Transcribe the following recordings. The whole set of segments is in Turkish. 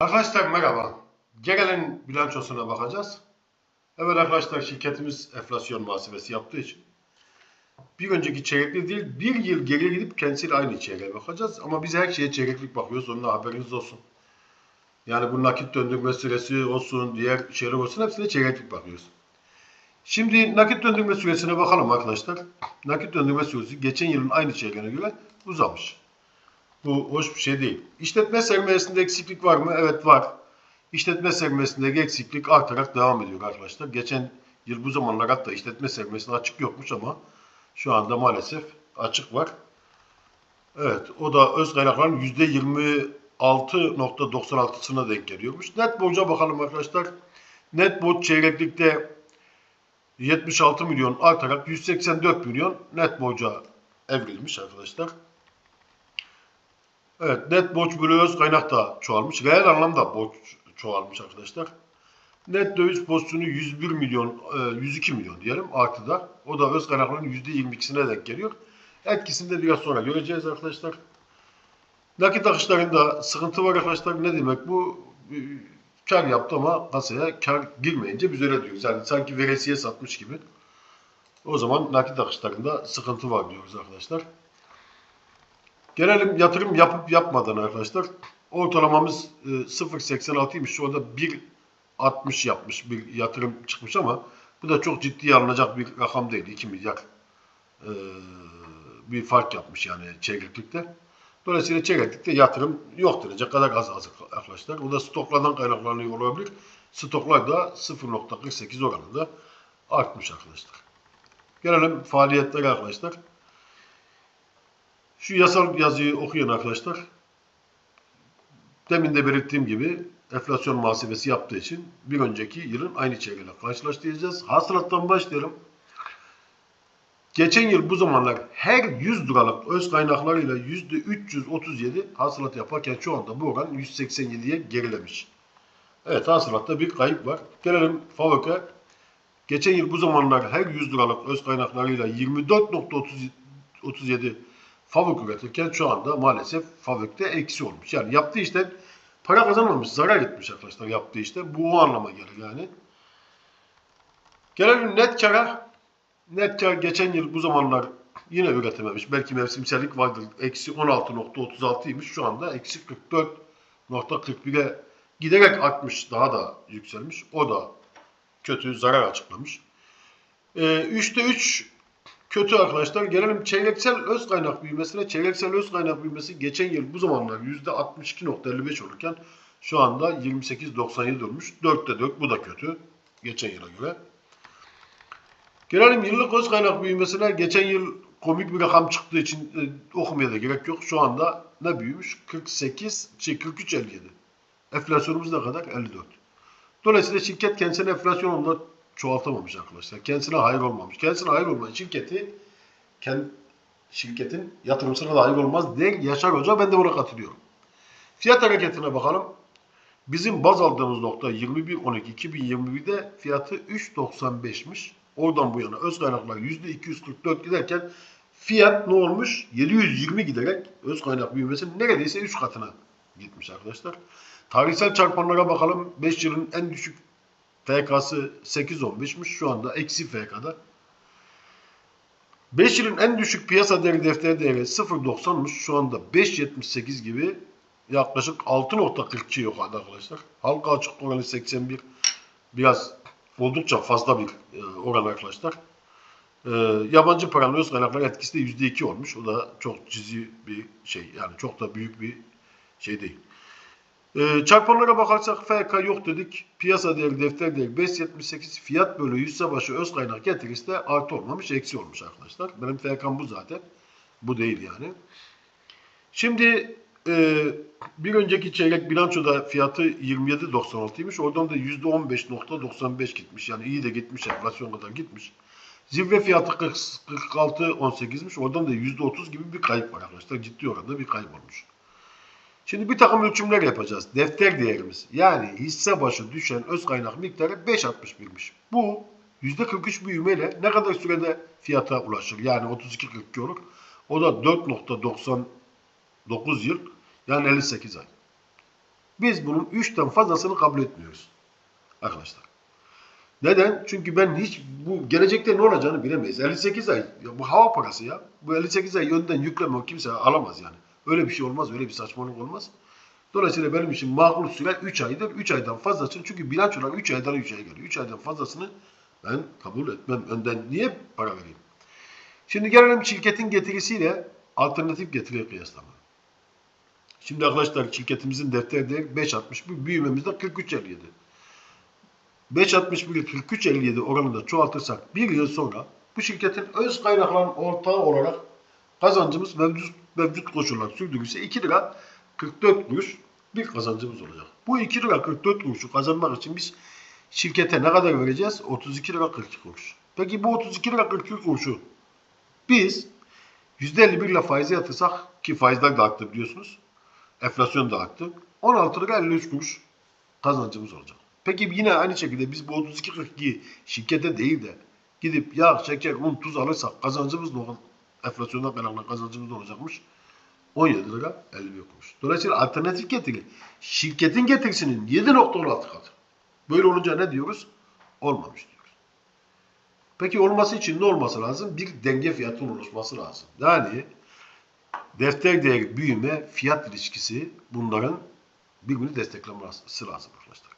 Arkadaşlar merhaba. Gegel'in bilançosuna bakacağız. Evet arkadaşlar şirketimiz enflasyon muhasebesi yaptığı için bir önceki çeyrekli değil bir yıl geriye gidip kendisiyle aynı çeyreğe bakacağız. Ama biz her şeye çeyreklik bakıyoruz. Onunla haberiniz olsun. Yani bu nakit döndürme süresi olsun, diğer şeyler olsun hepsine çeyreklik bakıyoruz. Şimdi nakit döndürme süresine bakalım arkadaşlar. Nakit döndürme süresi geçen yılın aynı çeyreğine göre uzamış. Bu hoş bir şey değil. İşletme sermayesinde eksiklik var mı? Evet var. İşletme sermayesindeki eksiklik artarak devam ediyor arkadaşlar. Geçen yıl bu zamanlar hatta işletme sermayesinde açık yokmuş ama şu anda maalesef açık var. Evet o da öz kaynakların %26.96'sına denk geliyormuş. Net borca bakalım arkadaşlar. Net borç çeyreklikte 76 milyon artarak 184 milyon net borca evrilmiş arkadaşlar. Evet net borç bölü kaynak da çoğalmış. Reel anlamda borç çoğalmış arkadaşlar. Net döviz pozisyonu 101 milyon, e, 102 milyon diyelim artıda. O da öz kaynakların %22'sine denk geliyor. Etkisini de biraz sonra göreceğiz arkadaşlar. Nakit akışlarında sıkıntı var arkadaşlar. Ne demek bu? E, Kar yaptı ama kasaya kar girmeyince biz öyle diyoruz. Yani sanki veresiye satmış gibi. O zaman nakit akışlarında sıkıntı var diyoruz arkadaşlar. Gelelim yatırım yapıp yapmadan arkadaşlar. Ortalamamız e, 0.86'ymış. Şu anda 1.60 yapmış bir yatırım çıkmış ama bu da çok ciddiye alınacak bir rakam değil. 2 milyar e, bir fark yapmış yani çeyreklikte. Dolayısıyla çeyreklikte yatırım yok denecek kadar az az arkadaşlar. Bu da stoklardan kaynaklanıyor olabilir. Stoklar da 0.48 oranında artmış arkadaşlar. Gelelim faaliyetlere arkadaşlar. Şu yasal yazıyı okuyun arkadaşlar. Demin de belirttiğim gibi enflasyon muhasebesi yaptığı için bir önceki yılın aynı çeyreğiyle karşılaştıracağız. Hasılattan başlayalım. Geçen yıl bu zamanlar her 100 liralık öz kaynaklarıyla %337 hasılat yaparken şu anda bu oran 187'ye gerilemiş. Evet hasılatta bir kayıp var. Gelelim FAVÖK'e. Geçen yıl bu zamanlar her 100 liralık öz kaynaklarıyla 24.37 FAVÖK üretirken şu anda maalesef FAVÖK'te eksi olmuş. Yani yaptığı işten para kazanmamış, zarar etmiş arkadaşlar yaptığı işte. Bu o anlama gelir yani. Gelelim net kara. Net kar geçen yıl bu zamanlar yine üretememiş. Belki mevsimsellik vardır. Eksi 16.36'ymış. Şu anda eksi 44.41'e giderek artmış. Daha da yükselmiş. O da kötü zarar açıklamış. Ee, 3'te 3 kötü arkadaşlar. Gelelim çeyreksel öz kaynak büyümesine. Çeyreksel öz kaynak büyümesi geçen yıl bu zamanlar %62.55 olurken şu anda 28.97 olmuş. 4'te 4 bu da kötü. Geçen yıla göre. Gelelim yıllık öz kaynak büyümesine. Geçen yıl komik bir rakam çıktığı için e, okumaya da gerek yok. Şu anda ne büyümüş? 48, şey 43.57. Enflasyonumuz ne kadar? 54. Dolayısıyla şirket kendisine enflasyonla çoğaltamamış arkadaşlar. Kendisine hayır olmamış. Kendisine hayır olmayan şirketi kend, şirketin yatırımcısına da hayır olmaz der Yaşar Hoca. Ben de buna katılıyorum. Fiyat hareketine bakalım. Bizim baz aldığımız nokta 21.12.2021'de fiyatı 3.95'miş. Oradan bu yana öz kaynaklar %244 giderken fiyat ne olmuş? 720 giderek öz kaynak büyümesi neredeyse 3 katına gitmiş arkadaşlar. Tarihsel çarpanlara bakalım. 5 yılın en düşük FK'sı 8.15'miş. Şu anda eksi FK'da. 5 yılın en düşük piyasa değeri defter değeri 0.90'mış. Şu anda 5.78 gibi yaklaşık 6.42 yok arkadaşlar. Halka açık oranı 81. Biraz oldukça fazla bir e, oran arkadaşlar. E, yabancı paranın öz kaynakları etkisi de %2 olmuş. O da çok cüzi bir şey. Yani çok da büyük bir şey değil. E, çarpanlara bakarsak FK yok dedik. Piyasa değeri defter değeri 5.78 fiyat bölü yüzse başı öz kaynak getirisi de artı olmamış eksi olmuş arkadaşlar. Benim FK'm bu zaten. Bu değil yani. Şimdi e, bir önceki çeyrek bilançoda fiyatı 27.96'ymış. Oradan da %15.95 gitmiş. Yani iyi de gitmiş. Enflasyon kadar gitmiş. Zirve fiyatı 46.18'miş. Oradan da %30 gibi bir kayıp var arkadaşlar. Ciddi oranda bir kayıp olmuş. Şimdi bir takım ölçümler yapacağız. Defter değerimiz yani hisse başı düşen öz kaynak miktarı 5.61'miş. Bu %43 büyümeyle ne kadar sürede fiyata ulaşır? Yani 32.42 olur. O da 4.99 yıl yani 58 ay. Biz bunun 3'ten fazlasını kabul etmiyoruz. Arkadaşlar. Neden? Çünkü ben hiç bu gelecekte ne olacağını bilemeyiz. 58 ay ya bu hava parası ya. Bu 58 ay önden yükleme kimse alamaz yani. Öyle bir şey olmaz, öyle bir saçmalık olmaz. Dolayısıyla benim için makul süre 3 aydır. 3 aydan fazlasını çünkü bilançolar 3 aydan 3 aya geliyor. 3 aydan fazlasını ben kabul etmem. Önden niye para vereyim? Şimdi gelelim şirketin getirisiyle alternatif getiriye kıyaslama. Şimdi arkadaşlar şirketimizin defter değeri 5.61 büyümemizde 43.57. 5.61'i 43.57 oranında çoğaltırsak bir yıl sonra bu şirketin öz kaynakların ortağı olarak kazancımız mevcut, mevcut koşullar sürdürürse 2 lira 44 kuruş bir kazancımız olacak. Bu 2 lira 44 kuruşu kazanmak için biz şirkete ne kadar vereceğiz? 32 lira 42 kuruş. Peki bu 32 lira 42 kuruşu biz %51 ile faize yatırsak ki faizler de arttı biliyorsunuz. Enflasyon da arttı. 16 lira 53 kuruş kazancımız olacak. Peki yine aynı şekilde biz bu 32.42 şirkete değil de gidip yağ, şeker, un, tuz alırsak kazancımız ne olur? Enflasyondan kaynaklanan kazancımız ne olacakmış? 17 lira 51 kuruş. Dolayısıyla alternatif getiri şirketin getirisinin 7.16 katı. Böyle olunca ne diyoruz? Olmamış diyoruz. Peki olması için ne olması lazım? Bir denge fiyatının oluşması lazım. Yani defter değeri büyüme fiyat ilişkisi bunların birbirini desteklemesi lazım arkadaşlar.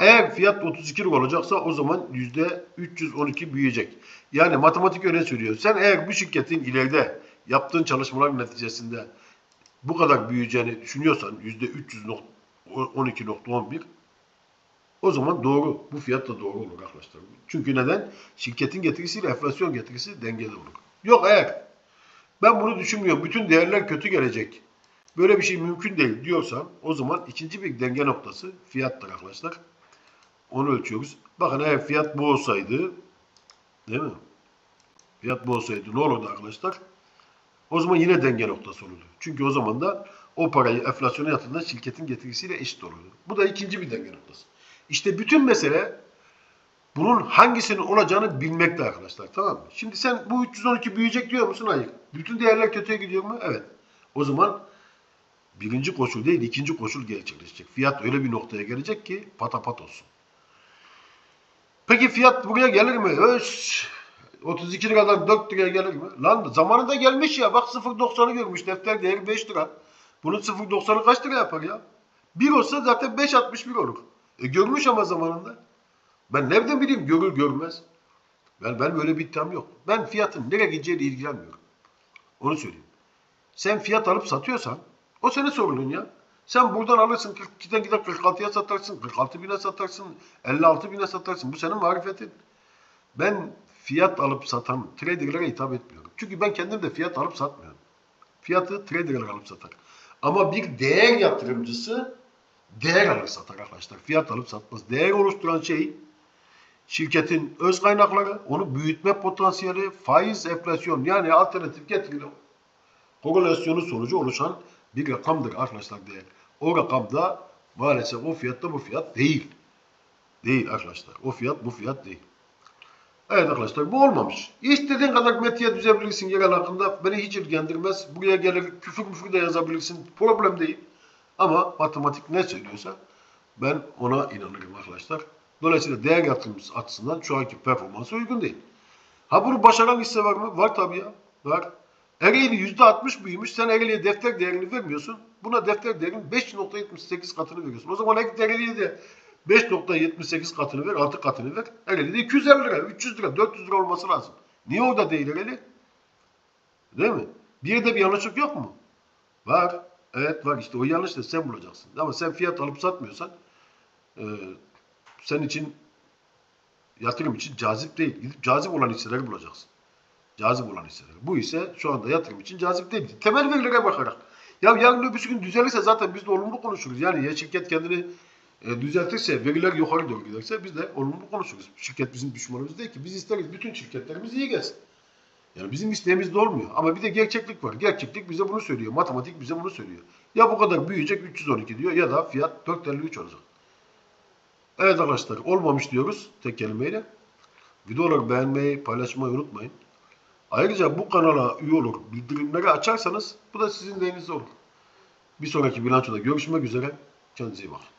Eğer fiyat 32 lira olacaksa o zaman %312 büyüyecek. Yani matematik öyle söylüyor. Sen eğer bu şirketin ileride yaptığın çalışmalar neticesinde bu kadar büyüyeceğini düşünüyorsan %312.11 o zaman doğru. Bu fiyat da doğru olur arkadaşlar. Çünkü neden? Şirketin getirisiyle enflasyon getirisi dengede olur. Yok eğer ben bunu düşünmüyorum. Bütün değerler kötü gelecek. Böyle bir şey mümkün değil diyorsan o zaman ikinci bir denge noktası fiyattır arkadaşlar. Onu ölçüyoruz. Bakın eğer fiyat bu olsaydı değil mi? Fiyat bu olsaydı ne olurdu arkadaşlar? O zaman yine denge noktası olurdu. Çünkü o zaman da o parayı enflasyona yatırdığında şirketin getirisiyle eşit olurdu. Bu da ikinci bir denge noktası. İşte bütün mesele bunun hangisinin olacağını bilmekte arkadaşlar. Tamam mı? Şimdi sen bu 312 büyüyecek diyor musun? Hayır. Bütün değerler kötüye gidiyor mu? Evet. O zaman birinci koşul değil ikinci koşul gerçekleşecek. Fiyat öyle bir noktaya gelecek ki patapat olsun. Peki fiyat buraya gelir mi? Öş, 32 liradan 4 liraya gelir mi? Lan zamanında gelmiş ya. Bak 0.90'ı görmüş. Defter değeri 5 lira. Bunun 0.90'ı kaç lira yapar ya? 1 olsa zaten 5.61 olur. E görmüş ama zamanında. Ben nereden bileyim görür görmez. Ben, ben böyle bir iddiam yok. Ben fiyatın nereye gideceğiyle ilgilenmiyorum. Onu söyleyeyim. Sen fiyat alıp satıyorsan o senin sorunun ya. Sen buradan alırsın 42'den gider 46'ya satarsın, 46 bine satarsın, 56 bine satarsın. Bu senin marifetin. Ben fiyat alıp satan traderlara hitap etmiyorum. Çünkü ben kendim de fiyat alıp satmıyorum. Fiyatı traderlar alıp satar. Ama bir değer yatırımcısı değer alır satar arkadaşlar. Fiyat alıp satmaz. Değer oluşturan şey şirketin öz kaynakları, onu büyütme potansiyeli, faiz, enflasyon yani alternatif getiriyle korelasyonu sonucu oluşan bir rakamdır arkadaşlar değer. O rakamda maalesef o fiyatta bu fiyat değil. Değil arkadaşlar. O fiyat bu fiyat değil. Evet arkadaşlar bu olmamış. İstediğin kadar metiye düzebilirsin yerel hakkında. Beni hiç ilgilendirmez. Buraya gelir küfür müfür de yazabilirsin. Problem değil. Ama matematik ne söylüyorsa ben ona inanırım arkadaşlar. Dolayısıyla değer yatırımcısı açısından şu anki performansı uygun değil. Ha bunu başaran hisse var mı? Var tabii ya. Var. Ereğli %60 büyümüş. Sen Ereğli'ye defter değerini vermiyorsun. Buna defter değerinin 5.78 katını veriyorsun. O zaman Ereğli'ye de 5.78 katını ver, 6 katını ver. Ereğli'de 250 lira, 300 lira, 400 lira olması lazım. Niye orada değil Ereğli? Değil mi? Bir yerde bir yanlışlık yok mu? Var. Evet var işte o yanlış da sen bulacaksın. Ama sen fiyat alıp satmıyorsan e, senin için yatırım için cazip değil. Gidip cazip olan hisseleri bulacaksın. Cazip olan hisseleri. Bu ise şu anda yatırım için cazip değil. Temel verilere bakarak. Ya yarın öbür gün düzelirse zaten biz de olumlu konuşuruz. Yani ya şirket kendini e, düzeltirse, veriler yukarı doğru giderse biz de olumlu konuşuruz. Şirket bizim düşmanımız değil ki. Biz isteriz bütün şirketlerimiz iyi gelsin. Yani bizim isteğimiz de olmuyor. Ama bir de gerçeklik var. Gerçeklik bize bunu söylüyor. Matematik bize bunu söylüyor. Ya bu kadar büyüyecek 312 diyor ya da fiyat 453 olacak. Evet arkadaşlar olmamış diyoruz tek kelimeyle. Videoları beğenmeyi, paylaşmayı unutmayın. Ayrıca bu kanala üye olur, bildirimleri açarsanız bu da sizin lehinize olur. Bir sonraki bilançoda görüşmek üzere. Kendinize iyi bakın.